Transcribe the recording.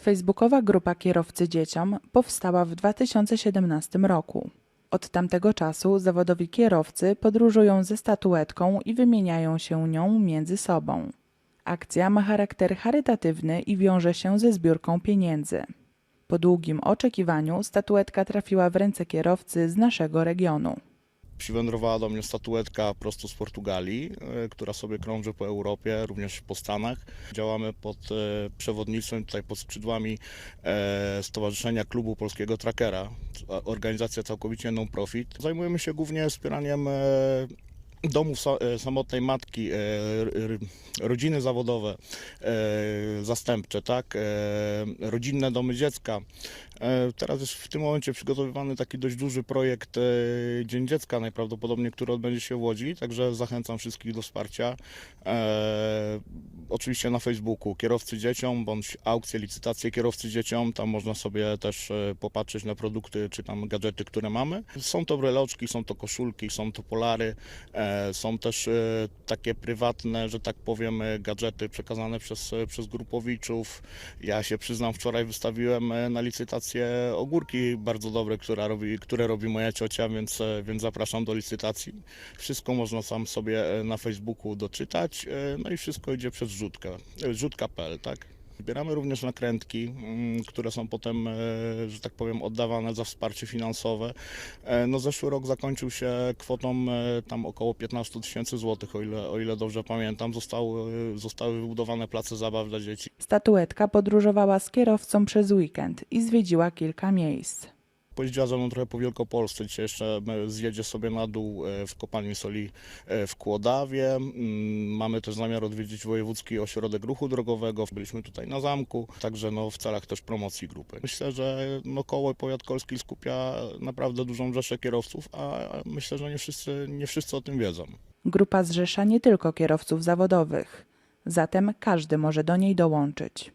Facebookowa grupa Kierowcy Dzieciom powstała w 2017 roku. Od tamtego czasu zawodowi kierowcy podróżują ze statuetką i wymieniają się nią między sobą. Akcja ma charakter charytatywny i wiąże się ze zbiórką pieniędzy. Po długim oczekiwaniu statuetka trafiła w ręce kierowcy z naszego regionu. Przywędrowała do mnie statuetka prosto z Portugalii, e, która sobie krąży po Europie, również po Stanach. Działamy pod e, przewodnictwem, tutaj pod skrzydłami e, Stowarzyszenia Klubu Polskiego Trackera, organizacja całkowicie non-profit. Zajmujemy się głównie wspieraniem domów e, samotnej matki, e, rodziny zawodowe, e, zastępcze, tak, rodzinne domy dziecka. Teraz jest w tym momencie przygotowywany taki dość duży projekt Dzień Dziecka najprawdopodobniej, który odbędzie się w Łodzi, także zachęcam wszystkich do wsparcia. Oczywiście na Facebooku kierowcy dzieciom, bądź aukcje, licytacje kierowcy dzieciom, tam można sobie też popatrzeć na produkty czy tam gadżety, które mamy. Są to breloczki, są to koszulki, są to polary, są też e, takie prywatne, że tak powiem, e, gadżety przekazane przez, e, przez grupowiczów. Ja się przyznam, wczoraj wystawiłem e, na licytację ogórki bardzo dobre, które robi, które robi moja ciocia, więc, e, więc zapraszam do licytacji. Wszystko można sam sobie e, na Facebooku doczytać, e, no i wszystko idzie przez rzutkę, e, rzutka.pl, tak? Zbieramy również nakrętki, mm, które są potem, e, że tak powiem, oddawane za wsparcie finansowe. E, No zeszły rok zakończył się kwotą e, tam około 15 tysięcy złotych, o ile, o ile dobrze pamiętam. Zostały, zostały wybudowane place zabaw dla dzieci. Statuetka podróżowała z kierowcą przez weekend i zwiedziła kilka miejsc. Pojeździła ze mną trochę po Wielkopolsce. Dzisiaj jeszcze e, zjedzie sobie na dół e, w kopalni soli e, w Kłodawie. Mm, Mamy też zamiar odwiedzić Wojewódzki Ośrodek Ruchu Drogowego. Byliśmy tutaj na zamku, także no, w celach też promocji grupy. Myślę, że no, koło powiat kolski skupia naprawdę dużą rzeszę kierowców, a myślę, że nie wszyscy, nie wszyscy o tym wiedzą. Grupa zrzesza nie tylko kierowców zawodowych, zatem każdy może do niej dołączyć.